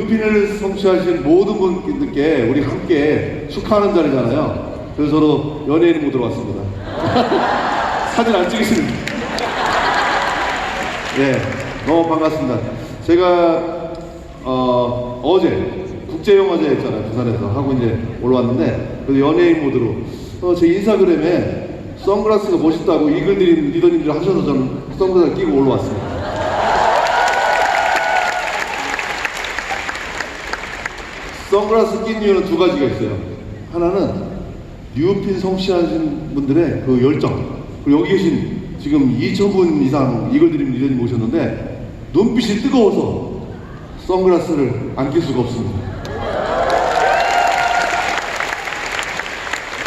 뉴핀을 성취하신 모든 분들께 우리 함께 축하하는 자리잖아요. 그래서 서로 연예인 모드로 왔습니다. 사진 안 찍으시는. 네, 너무 반갑습니다. 제가 어, 어제 국제영화제 있잖아요 부산에서 하고 이제 올라왔는데 그래서 연예인 모드로 어, 제 인스타그램에 선글라스가 멋있다고 이글드림 리더님들 하셔서 저는 선글라스 끼고 올라왔습니다. 선글라스 낀 이유는 두 가지가 있어요. 하나는 뉴핀 성취하신 분들의 그 열정. 그리고 여기 계신 지금 2,000분 이상 이글드림 리더님 모셨는데 눈빛이 뜨거워서 선글라스를 안 낄 수가 없습니다.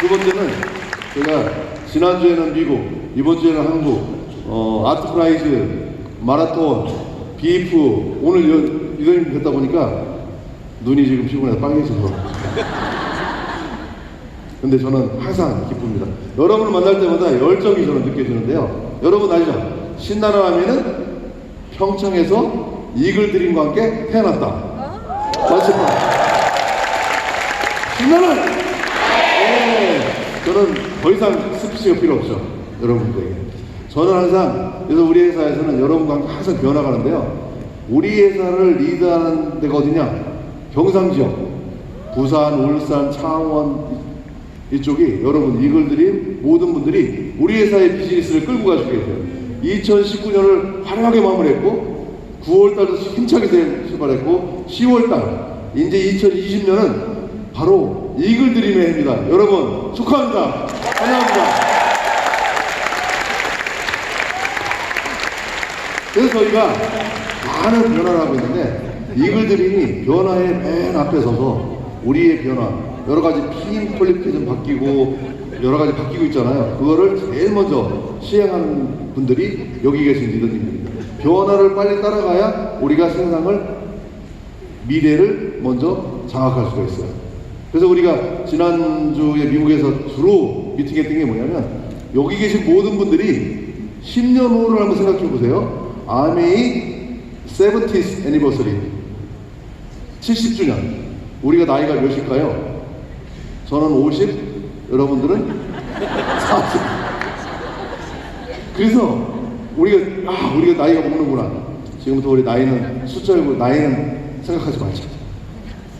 두 번째는 제가 지난주에는 미국, 이번 주에는 한국, 어, 아트 프라이즈, 마라톤, 비프, 오늘 여- 리더님 뵙다 보니까 눈이 지금 피곤해서 빨개져서. 근데 저는 항상 기쁩니다. 여러분을 만날 때마다 열정이 저는 느껴지는데요. 여러분 알죠? 신나라 하면은 평창에서 이글 드림과 함께 태어났다. 맞습니다. 신나라! 네. 저는 더 이상 스피치가 필요 없죠. 여러분들에게. 저는 항상, 그래서 우리 회사에서는 여러분과 항상 변화가는데요. 우리 회사를 리드하는 데가 어디냐? 경상 지역. 부산, 울산, 창원, 이쪽이 여러분 이글들이 모든 분들이 우리 회사의 비즈니스를 끌고 가시고 계세요. 2019년을 화려하게 마무리했고 9월달도 힘차게 출발했고 10월달 이제 2020년은 바로 이글드림의 해입니다. 여러분 축하합니다. 환영합니다. 그래서 저희가 많은 변화를 하고 있는데 이글드림이 변화의 맨 앞에 서서 우리의 변화 여러 가지 피임 퀄리피케이션 바뀌고 여러 가지 바뀌고 있잖아요. 그거를 제일 먼저 시행하는 분들이 여기 계신 리더님입니다. 변화를 빨리 따라가야 우리가 세상을 미래를 먼저 장악할 수가 있어요. 그래서 우리가 지난주에 미국에서 주로 미팅했던 게 뭐냐면 여기 계신 모든 분들이 10년 후를 한번 생각해 보세요. 아메이 70th 애니버서리 70주년 우리가 나이가 몇일까요? 저는 50, 여러분들은 40. 그래서 우리가 아 우리가 나이가 먹는구나. 지금부터 우리 나이는 숫자이고 나이는 생각하지 말자.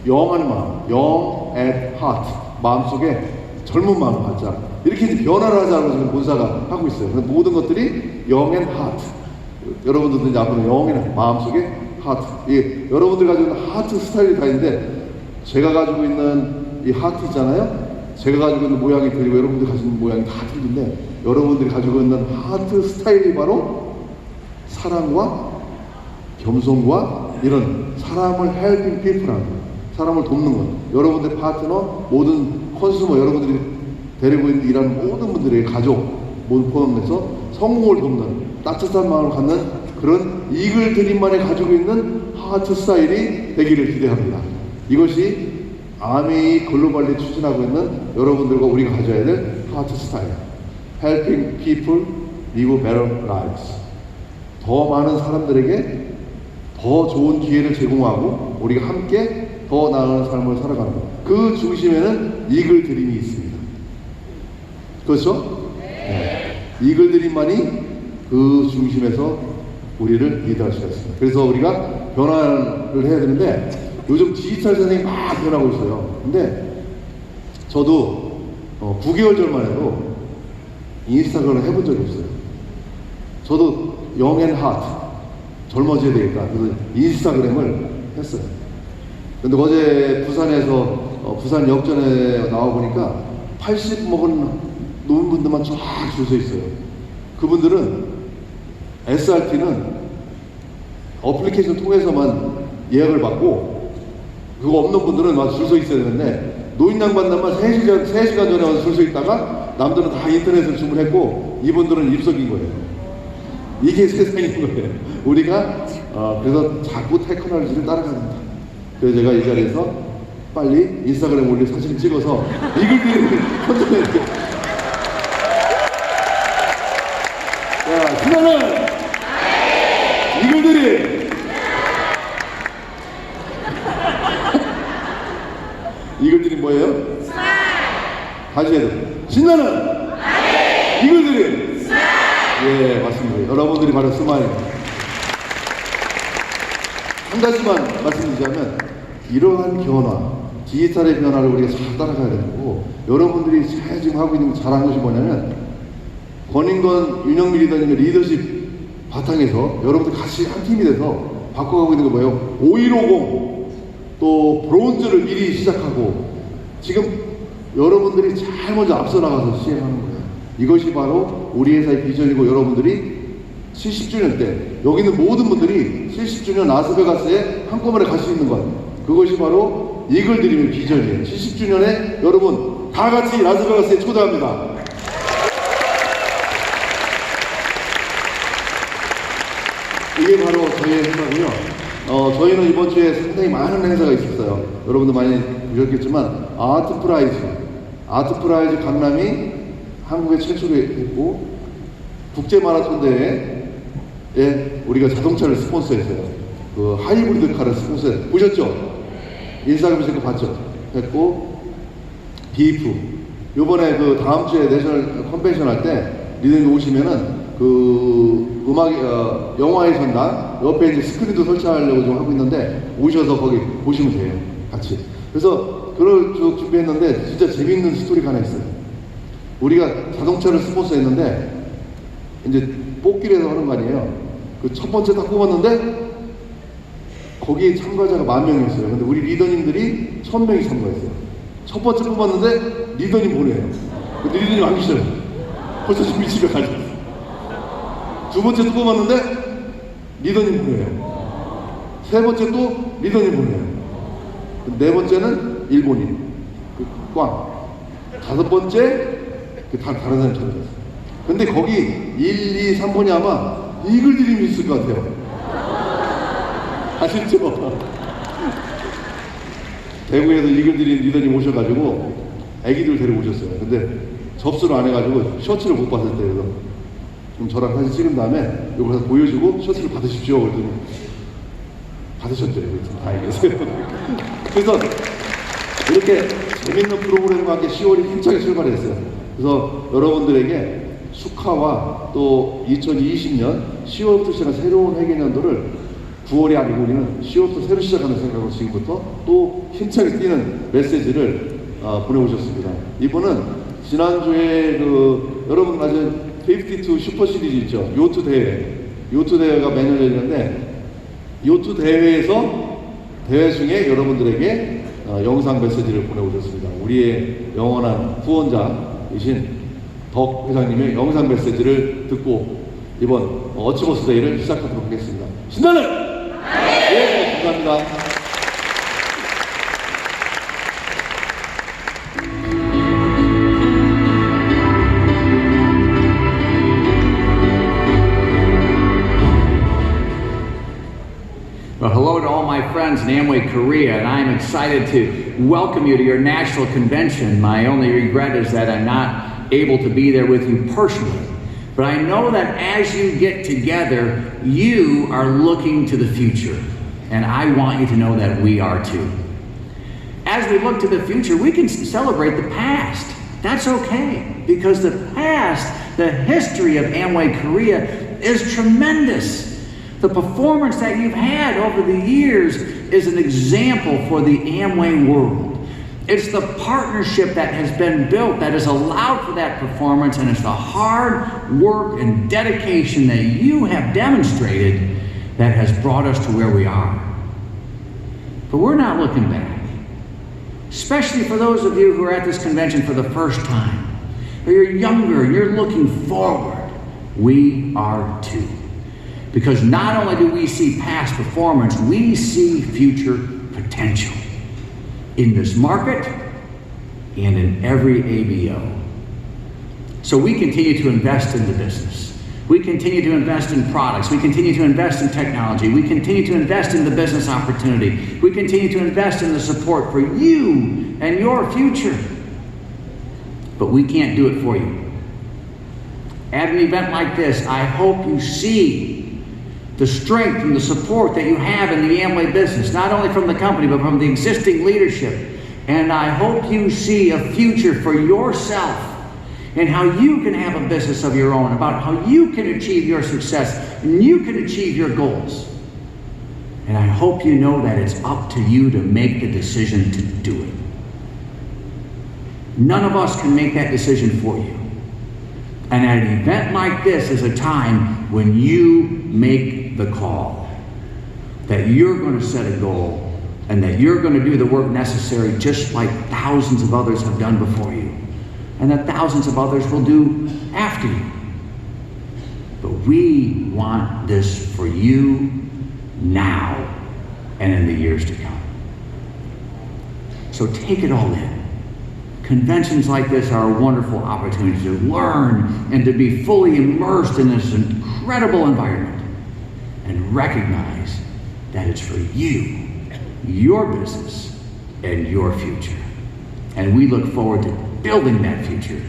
영한 마음, 영 at heart 마음속에 젊은 마음을 갖자. 이렇게 이제 변화를 하자고 지금 본사가 하고 있어요. 모든 것들이 영 and heart. 여러분들도 이제 앞으로 영에는 마음속에 하트. 이 여러분들 가지고 있는 하트 스타일이 다 있는데 제가 가지고 있는 이 하트 있잖아요. 제가 가지고 있는 모양이 틀리고 여러분들 가지고 있는 모양이 다 틀린데 여러분들이 가지고 있는 하트 스타일이 바로 사랑과 겸손과 이런 사람을 helping people하는 거, 사람을 돕는 것. 여러분들의 파트너, 모든 컨슈머, 여러분들이 데리고 있는 일하는 모든 분들의 가족, 모든 포함해서 성공을 돕는 따뜻한 마음을 갖는 그런 이글 드림만이 가지고 있는 하트 스타일이 되기를 기대합니다. 이것이 아메이 글로벌리 추진하고 있는 여러분들과 우리가 가져야 될 하트 스타일. Helping people live better lives. 더 많은 사람들에게 더 좋은 기회를 제공하고 우리가 함께 더 나은 삶을 살아가는 것. 그 중심에는 이글 드림이 있습니다. 그렇죠? 네. 이글 드림만이 그 중심에서 우리를 있습니다. 그래서 우리가 변화를 해야 되는데 요즘 디지털 세상이 막 변하고 있어요. 근데 저도 어, 9개월 전만 해도 인스타그램을 해본 적이 없어요. 저도 영앤 하트 젊어져야 되겠다. 그래서 인스타그램을 했어요. 근데 어제 부산에서 어, 부산 역전에 나와 보니까 80 먹은 노인분들만 쫙 줄 서 있어요. 그분들은 SRT는 어플리케이션 통해서만 예약을 받고 그거 없는 분들은 막 줄 서 있어야 되는데 노인 양반들만 3시간, 3시간 전에 와서 줄 서 있다가 남들은 다 인터넷으로 주문했고 이분들은 입석인 거예요. 이게 세상인 거예요. 우리가 어, 그래서 자꾸 테크놀로지를 따라갑니다. 그래서 제가 이 자리에서 빨리 인스타그램 올릴 사진을 찍어서 이글들이 혼자 이렇게 자, 신나는 이글들이 다시 해도 신나는 이글들이 예 맞습니다. 여러분들이 바로 스마일. 한 가지만 말씀드리자면 이러한 변화, 디지털의 변화를 우리가 잘 따라가야 되고 여러분들이 잘 지금 하고 있는 잘한 것이 뭐냐면 권인건 윤영미 리더님의 리더십 바탕에서 여러분들 같이 한 팀이 돼서 바꿔가고 있는 거 뭐예요? 5150, 또 브론즈를 미리 시작하고 지금 여러분들이 잘 먼저 앞서 나가서 시행하는 거예요. 이것이 바로 우리 회사의 비전이고 여러분들이 70주년 때 여기 있는 모든 분들이 70주년 라스베가스에 한꺼번에 갈 수 있는 것 그것이 바로 이글 드림의 비전이에요. 70주년에 여러분 다 같이 라스베가스에 초대합니다. 이게 바로 저희의 행사고요. 어, 저희는 이번 주에 상당히 많은 행사가 있었어요. 여러분도 많이 보셨겠지만 아트 프라이즈, 아트 프라이즈 강남이 한국에 최초로 했고 국제 마라톤 대회에 우리가 자동차를 스폰서했어요. 그 하이브리드 카를 스폰서 보셨죠? 인스타그램 에서 그거 봤죠? 했고 비프 요번에 그 다음 주에 내셔널 컨벤션 할때 리더님 오시면은 그 음악 어, 영화의 전당 옆에 이제 스크린도 설치하려고 좀 하고 있는데 오셔서 거기 보시면 돼요 같이 그래서 그걸 쭉 준비했는데 진짜 재밌는 스토리가 하나 있어요 우리가 자동차를 스폰서했는데 이제 뽑기를 해서 하는 거 아니에요 그 첫 번째 딱 뽑았는데 거기에 참가자가 만 명이었어요. 근데 우리 리더님들이 천 명이 참가했어요. 첫 번째 뽑았는데 리더님 보내요. 근데 리더님 안 계셔요. 벌써 준비 집에 가셨어. 두 번째 또 뽑았는데 리더님 보내요. 세 번째 또 리더님 보내요. 네 번째는 일본인. 그 꽝. 다섯 번째 그 다, 다른 사람이 찾아갔어요. 근데 거기 1, 2, 3번이 아마 이글 드림이 있을 것 같아요. 아시죠? 대구에서 이글들이 리더님 오셔가지고 애기들 데리고 오셨어요. 근데 접수를 안 해가지고 셔츠를 못 받을 때 그래서 좀 저랑 사진 찍은 다음에 이걸 가서 보여주고 셔츠를 받으십시오. 그랬더니 받으셨대요. 다행이었어요. 그래서 이렇게 재밌는 프로그램과 함께 10월이 힘차게 출발했어요. 그래서 여러분들에게 축하와 또 2020년 10월부터 시작한 새로운 회계년도를 9월이 아니고 우리는 10월부터 새로 시작하는 생각으로 지금부터 또 힘차게 뛰는 메시지를 어, 보내오셨습니다. 이분은 지난주에 그 여러분 아는 52 슈퍼 시리즈 있죠. 요트 대회. 요트 대회가 매년 열리는데 요트 대회에서 대회 중에 여러분들에게 어, 영상 메시지를 보내오셨습니다. 우리의 영원한 후원자이신 덕 회장님의 영상 메시지를 듣고 이번 어치버스 데이를 시작하도록 하겠습니다. 신나는! 예, 감사합니다. Well, hello to all my friends in Amway Korea, and I'm excited to welcome you to your national convention. My only regret is that I'm not able to be there with you personally. But I know that as you get together, you are looking to the future. And I want you to know that we are too. As we look to the future, we can celebrate the past. That's okay, because the past, the history of Amway Korea is tremendous. The performance that you've had over the years is an example for the Amway world. It's the partnership that has been built that has allowed for that performance, and it's the hard work and dedication that you have demonstrated that has brought us to where we are. But we're not looking back, especially for those of you who are at this convention for the first time, or you're younger and you're looking forward. We are too. Because not only do we see past performance, we see future potential in this market and in every ABO. So we continue to invest in the business. We continue to invest in products. We continue to invest in technology. We continue to invest in the business opportunity. We continue to invest in the support for you and your future. But we can't do it for you. At an event like this, I hope you see the strength and the support that you have in the Amway business, not only from the company, but from the existing leadership, And I hope you see a future for yourself and how you can have a business of your own, about how you can achieve your success and you can achieve your goals. And I hope you know that it's up to you to make the decision to do it. None of us can make that decision for you. And an event like this is a time when you make the call that you're going to set a goal and that you're going to do the work necessary just like thousands of others have done before you and that thousands of others will do after you. But we want this for you now and in the years to come. So take it all in. Conventions like this are a wonderful opportunity to learn and to be fully immersed in this incredible environment and recognize that it's for you, your business, and your future. And we look forward to building that future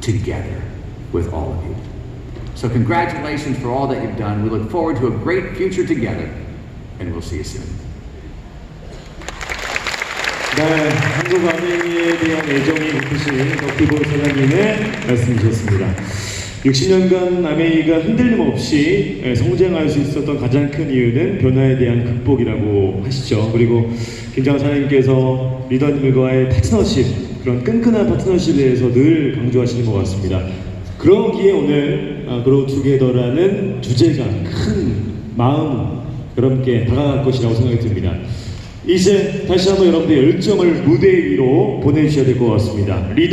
together with all of you. So, congratulations for all that you've done. We look forward to a great future together, and we'll see you soon. 네, 한국 아메이에 대한 애정이 높으신 덕기보 사장님의 말씀이셨습니다. 60년간 아메이가 흔들림 없이 예, 성장할 수 있었던 가장 큰 이유는 변화에 대한 극복이라고 하시죠. 그리고 김장 사장님께서 리더님과의 파트너십, 그런 끈끈한 파트너십에 대해서 늘 강조하시는 것 같습니다. 그러기에 오늘 아, 그로우 투게더라는 주제가 큰 마음 여러분께 다가갈 것이라고 생각이 듭니다. 이제 다시 한번 여러분들 열정을 무대 위로 보내주셔야 될 것 같습니다.